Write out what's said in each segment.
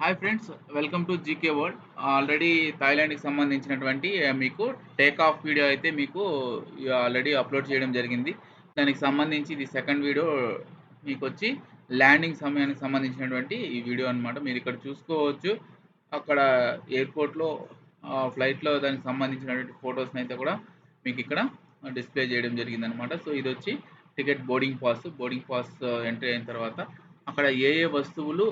Hi friends welcome to GK world already థాయిలాండ్కి సంబంధించినటువంటి మీకు take off video అయితే మీకు ఆల్రెడీ అప్లోడ్ చేయడం జరిగింది. దానికి సంబంధించి ఇది సెకండ్ వీడియో మీకు వచ్చి ల్యాండింగ్ సమయానికి సంబంధించినటువంటి ఈ వీడియో అనమాట మీరు ఇక్కడ చూసుకోవచ్చు. అక్కడ ఎయిర్పోర్ట్లో ఫ్లైట్లో దానికి సంబంధించినటువంటి ఫొటోస్ని అయితే కూడా మీకు ఇక్కడ డిస్ప్లే చేయడం జరిగింది అనమాట సో ఇది వచ్చి ticket boarding pass boarding pass entry అయిన తర్వాత అక్కడ ఏ ఏ వస్తువులు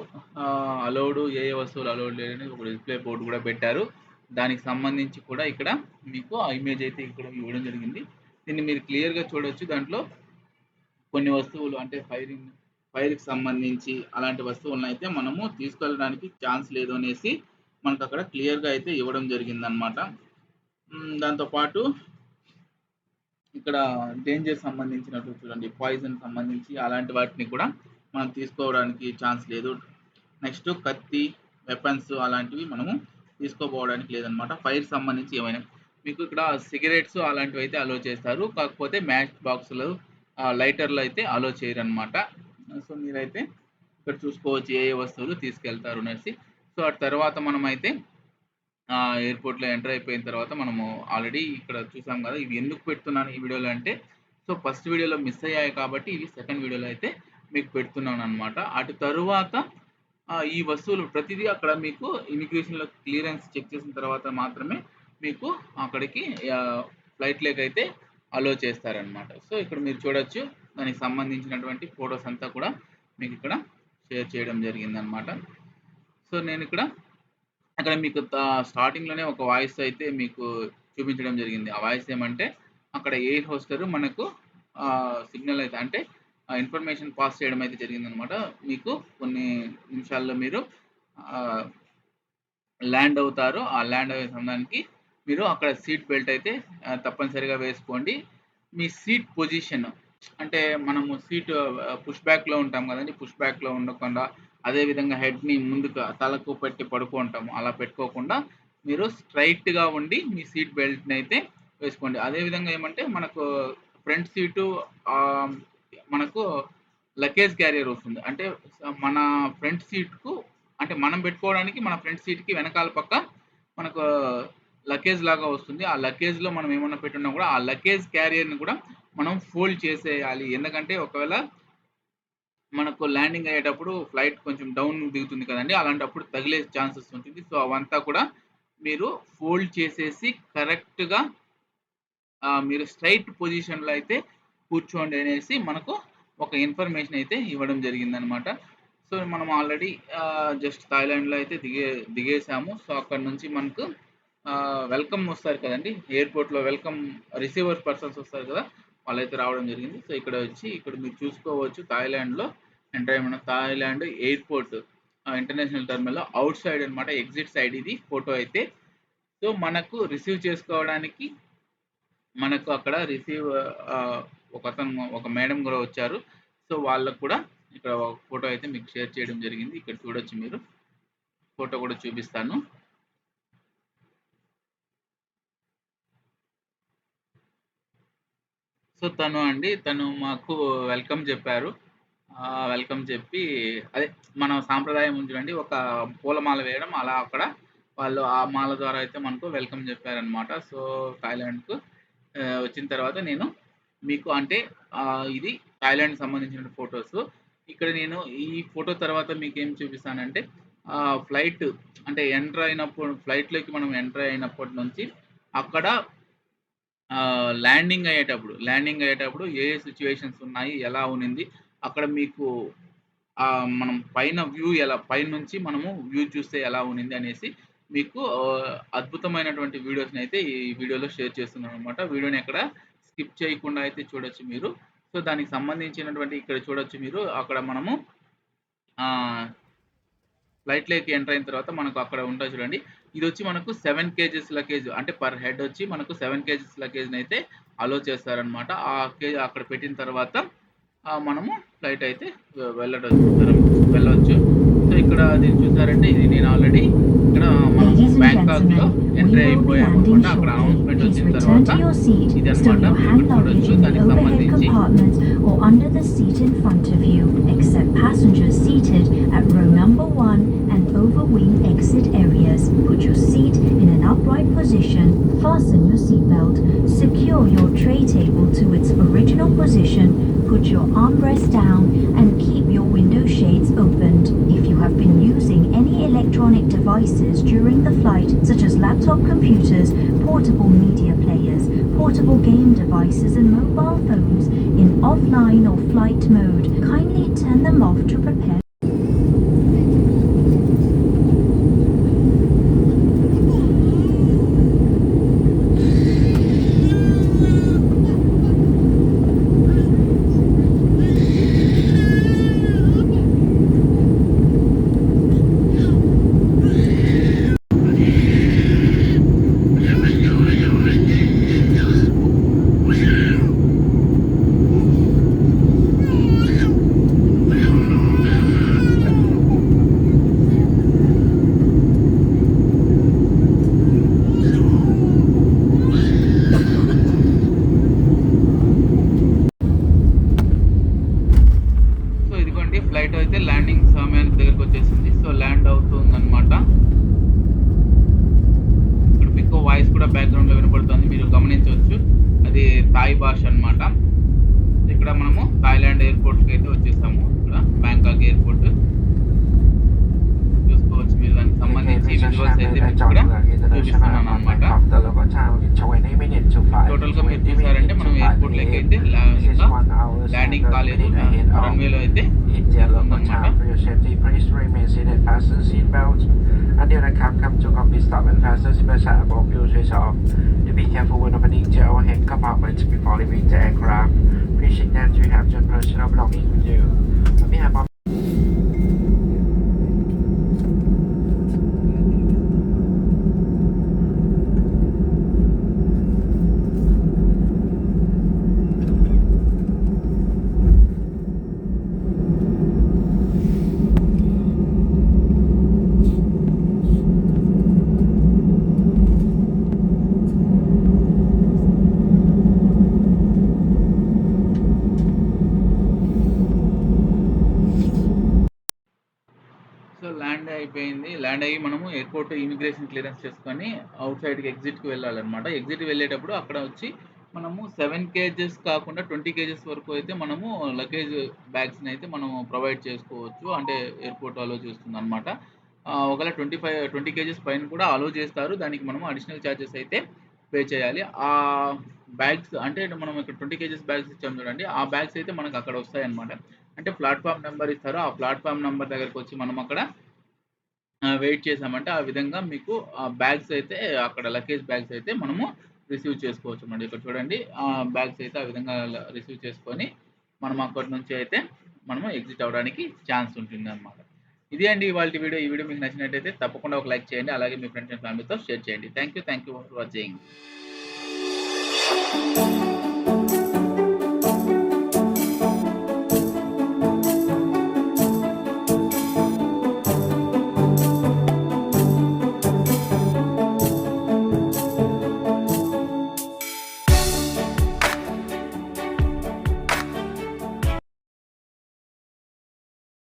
అలౌడ్ ఏ ఏ వస్తువులు అలౌడ్ లేదని ఒక డిస్ప్లే బోర్డు కూడా పెట్టారు. దానికి సంబంధించి కూడా ఇక్కడ మీకు ఆ ఇమేజ్ అయితే ఇక్కడ ఇవ్వడం జరిగింది. దీన్ని మీరు క్లియర్గా చూడొచ్చు. దాంట్లో కొన్ని వస్తువులు అంటే ఫైరింగ్ ఫైర్కి సంబంధించి అలాంటి వస్తువులను అయితే మనము తీసుకెళ్ళడానికి ఛాన్స్ లేదు అనేసి మనకు అక్కడ క్లియర్గా అయితే ఇవ్వడం జరిగిందనమాట దాంతోపాటు ఇక్కడ డేంజర్ సంబంధించినట్టు చూడండి పాయిజన్ సంబంధించి అలాంటి వాటిని కూడా మనం తీసుకోవడానికి ఛాన్స్ లేదు. నెక్స్ట్ కత్తి వెపన్స్ అలాంటివి మనము తీసుకోపోవడానికి లేదనమాట ఫైర్ సంబంధించి ఏమైనా. మీకు ఇక్కడ సిగరెట్స్ అలాంటివి అయితే అలో చేస్తారు. కాకపోతే మ్యాచ్ బాక్సులు లైటర్లు అయితే అలో చేయరు అనమాట సో మీరైతే ఇక్కడ చూసుకోవచ్చు ఏ ఏ వస్తువులు తీసుకెళ్తారు అనేసి. సో ఆ తర్వాత మనమైతే ఎయిర్పోర్ట్లో ఎంటర్ అయిపోయిన తర్వాత మనము ఆల్రెడీ ఇక్కడ చూసాం కదా ఇవి ఎందుకు పెడుతున్నాను ఈ వీడియోలో అంటే సో ఫస్ట్ వీడియోలో మిస్ అయ్యాయి కాబట్టి ఇవి సెకండ్ వీడియోలో అయితే మీకు పెడుతున్నాను అనమాట అటు తరువాత ఈ వస్తువులు ప్రతిదీ అక్కడ మీకు ఇమిగ్రేషన్లో క్లియరెన్స్ చెక్ చేసిన తర్వాత మాత్రమే మీకు అక్కడికి ఫ్లైట్లోకి అయితే అలో చేస్తారనమాట సో ఇక్కడ మీరు చూడొచ్చు దానికి సంబంధించినటువంటి ఫొటోస్ అంతా కూడా మీకు ఇక్కడ షేర్ చేయడం జరిగిందనమాట సో నేను ఇక్కడ అక్కడ మీకు స్టార్టింగ్లోనే ఒక వాయిస్ అయితే మీకు చూపించడం జరిగింది. ఆ వాయిస్ ఏమంటే అక్కడ ఎయిర్ హోస్టర్ మనకు సిగ్నల్ అయితే అంటే ఇన్ఫర్మేషన్ పాస్ చేయడం అయితే జరిగిందనమాట మీకు కొన్ని నిమిషాల్లో మీరు ల్యాండ్ అవుతారు. ఆ ల్యాండ్ అయ్యే సమయానికి మీరు అక్కడ సీట్ బెల్ట్ అయితే తప్పనిసరిగా వేసుకోండి. మీ సీట్ పొజిషన్ అంటే మనము సీట్ పుష్ బ్యాక్లో ఉంటాం కదండి. పుష్ బ్యాక్లో ఉండకుండా అదే విధంగా హెడ్ని ముందుకు తలకు పెట్టి పడుకుంటాము అలా పెట్టుకోకుండా మీరు స్ట్రైట్గా ఉండి మీ సీట్ బెల్ట్ని అయితే వేసుకోండి. అదే విధంగా ఏమంటే మనకు ఫ్రంట్ సీటు మనకు లగేజ్ క్యారియర్ వస్తుంది. అంటే మన ఫ్రంట్ సీట్కు అంటే మనం పెట్టుకోవడానికి మన ఫ్రంట్ సీట్కి వెనకాల పక్క మనకు లగేజ్ లాగా వస్తుంది. ఆ లగేజ్లో మనం ఏమన్నా పెట్టున్నా కూడా ఆ లగేజ్ క్యారియర్ని కూడా మనం ఫోల్డ్ చేసేయాలి. ఎందుకంటే ఒకవేళ మనకు ల్యాండింగ్ అయ్యేటప్పుడు ఫ్లైట్ కొంచెం డౌన్ దిగుతుంది కదండి. అలాంటప్పుడు తగిలే ఛాన్సెస్ ఉంటుంది. సో అవంతా కూడా మీరు ఫోల్డ్ చేసేసి కరెక్ట్గా మీరు స్ట్రైట్ పొజిషన్లో అయితే కూర్చోండి అనేసి మనకు ఒక ఇన్ఫర్మేషన్ అయితే ఇవ్వడం జరిగిందనమాట. సో మనం ఆల్రెడీ జస్ట్ థాయిలాండ్లో అయితే దిగే దిగేసాము సో అక్కడ నుంచి మనకు వెల్కమ్ వస్తారు కదండి. ఎయిర్పోర్ట్లో వెల్కమ్ రిసీవర్ పర్సన్స్ వస్తారు కదా వాళ్ళైతే రావడం జరిగింది. సో ఇక్కడ వచ్చి ఇక్కడ మీరు చూసుకోవచ్చు థాయిలాండ్లో ఎంటర్ అయిన Thailand airport international terminal outside అనమాట ఎగ్జిట్ సైడ్ ఇది ఫోటో అయితే. సో మనకు రిసీవ్ చేసుకోవడానికి మనకు అక్కడ రిసీవ్ ఒక అతను ఒక మేడం కూడా వచ్చారు. సో వాళ్ళకు కూడా ఇక్కడ ఒక ఫోటో అయితే మీకు షేర్ చేయడం జరిగింది. ఇక్కడ చూడొచ్చు మీరు. ఫోటో కూడా చూపిస్తాను. సో తను అండి తను మాకు వెల్కమ్ చెప్పారు. వెల్కమ్ చెప్పి అదే మన సాంప్రదాయం చూడండి ఒక పూలమాల వేయడం అలా అక్కడ వాళ్ళు ఆ మాల ద్వారా అయితే మనకు వెల్కమ్ చెప్పారనమాట సో థాయిలాండ్కు వచ్చిన తర్వాత నేను మీకు అంటే ఇది థాయిలాండ్ సంబంధించిన ఫొటోస్ ఇక్కడ నేను ఈ ఫోటో తర్వాత మీకు ఏం చూపిస్తానంటే ఫ్లైట్ అంటే ఎంటర్ అయినప్పుడు ఫ్లైట్లోకి మనం ఎంటర్ అయినప్పటి నుంచి అక్కడ ల్యాండింగ్ అయ్యేటప్పుడు ల్యాండింగ్ అయ్యేటప్పుడు ఏ ఏ సిచ్యువేషన్స్ ఉన్నాయి ఎలా ఉన్నింది అక్కడ మీకు మనం పైన వ్యూ ఎలా పైన నుంచి మనము వ్యూ చూస్తే ఎలా ఉన్నింది అనేసి మీకు అద్భుతమైనటువంటి వీడియోస్ని అయితే ఈ వీడియోలో షేర్ చేస్తున్నాను అనమాట వీడియోని ఎక్కడ స్కిప్ చేయకుండా అయితే చూడొచ్చు మీరు. సో దానికి సంబంధించినటువంటి ఇక్కడ చూడొచ్చు మీరు. అక్కడ మనము ఫ్లైట్లోకి ఎంటర్ అయిన తర్వాత మనకు అక్కడ ఉంటుంది చూడండి. ఇది వచ్చి మనకు సెవెన్ కేజెస్ లగేజ్ అంటే పర్ హెడ్ వచ్చి మనకు సెవెన్ కేజెస్ లగేజ్ని అయితే అలో చేస్తారనమాట ఆ కేజీ అక్కడ పెట్టిన తర్వాత మనము ఫ్లైట్ అయితే వెళ్ళడం వెళ్ళవచ్చు సో ఇక్కడ దీన్ని చూసారంటే ఇది నేను already ఇక్కడ మనం బ్యాంకాక్లో ఎంట్రీ అయిపోయాము అనమాట అక్కడ అనౌన్స్మెంట్ Please వచ్చిన return తర్వాత to your seat, ఇది stow అనమాట your hand మీరు luggage చూడొచ్చు in the దానికి overhead సంబంధించి compartment or under the seat in front of you, except passengers seated at row number one and overwing exit areas. Put your seat in an upright position, fasten your seatbelt, secure your tray table to its original position, put your armrest down, and keep your devices during the flight, such as laptop computers, portable media players, portable game devices, and mobile phones in offline or flight mode, kindly turn them off to prepare. భాష అన్నమాట. ఇక్కడ మనము Thailand ఎయిర్పోర్ట్కి అయితే వచ్చేసాము. ఇక్కడ Bangkok airport చూసుకోవచ్చు మీరు దానికి సంబంధించి విజువల్స్ అయితే మీకు ఇక్కడ చూపిస్తున్నాను అనమాట టోటల్ గా మీరు చూసారంటే మనం ఎయిర్పోర్ట్ లెక్క అయితే లా- ఇంకా ల్యాండింగ్ కాలేదు రన్వేలో అయితే ఉందన్నమాట Until the cab come to complete stop and fasten seatbelt sign above you switch off. To be careful when opening the overhead compartments before leaving the aircraft. Please check that you have your personal belongings with you. On behalf of అయ్యి airport immigration clearance చేసుకొని out సైడ్కి ఎగ్జిట్కి వెళ్ళాలన్నమాట. Exit వెళ్ళేటప్పుడు అక్కడ వచ్చి మనము seven kgs కాకుండా ట్వంటీ కేజెస్ వరకు అయితే మనము లగేజ్ బ్యాగ్స్ని అయితే మనము ప్రొవైడ్ చేసుకోవచ్చు. అంటే ఎయిర్పోర్ట్ అలో చేస్తుంది అనమాట ఒకవేళ ట్వంటీ ఫైవ్ ట్వంటీ కేజెస్ పైన కూడా అలో చేస్తారు. దానికి మనము అడిషనల్ ఛార్జెస్ అయితే పే చేయాలి. ఆ బ్యాగ్స్ అంటే మనం ఇక్కడ ట్వంటీ కేజెస్ బ్యాగ్స్ ఇచ్చాం చూడండి. ఆ బ్యాగ్స్ అయితే మనకు అక్కడ వస్తాయి అనమాట అంటే ప్లాట్ఫామ్ నెంబర్ ఇస్తారు. ఆ ప్లాట్ఫామ్ నెంబర్ దగ్గరకు వచ్చి మనం అక్కడ వెయిట్ చేసామంటే ఆ విధంగా మీకు ఆ బ్యాగ్స్ అయితే అక్కడ లగేజ్ బ్యాగ్స్ అయితే మనము రిసీవ్ చేసుకోవచ్చు అన్నమాట ఇక్కడ చూడండి ఆ బ్యాగ్స్ అయితే ఆ విధంగా రిసీవ్ చేసుకొని మనం అక్కడి నుంచి అయితే మనము ఎగ్జిట్ అవ్వడానికి ఛాన్స్ ఉంటుంది అనమాట ఇది అండి ఇవాళ వీడియో. ఈ వీడియో మీకు నచ్చినట్టయితే తప్పకుండా ఒక లైక్ చేయండి. అలాగే మీ ఫ్రెండ్స్ అండ్ ఫ్యామిలీతో షేర్ చేయండి. Thank you thank you for watching.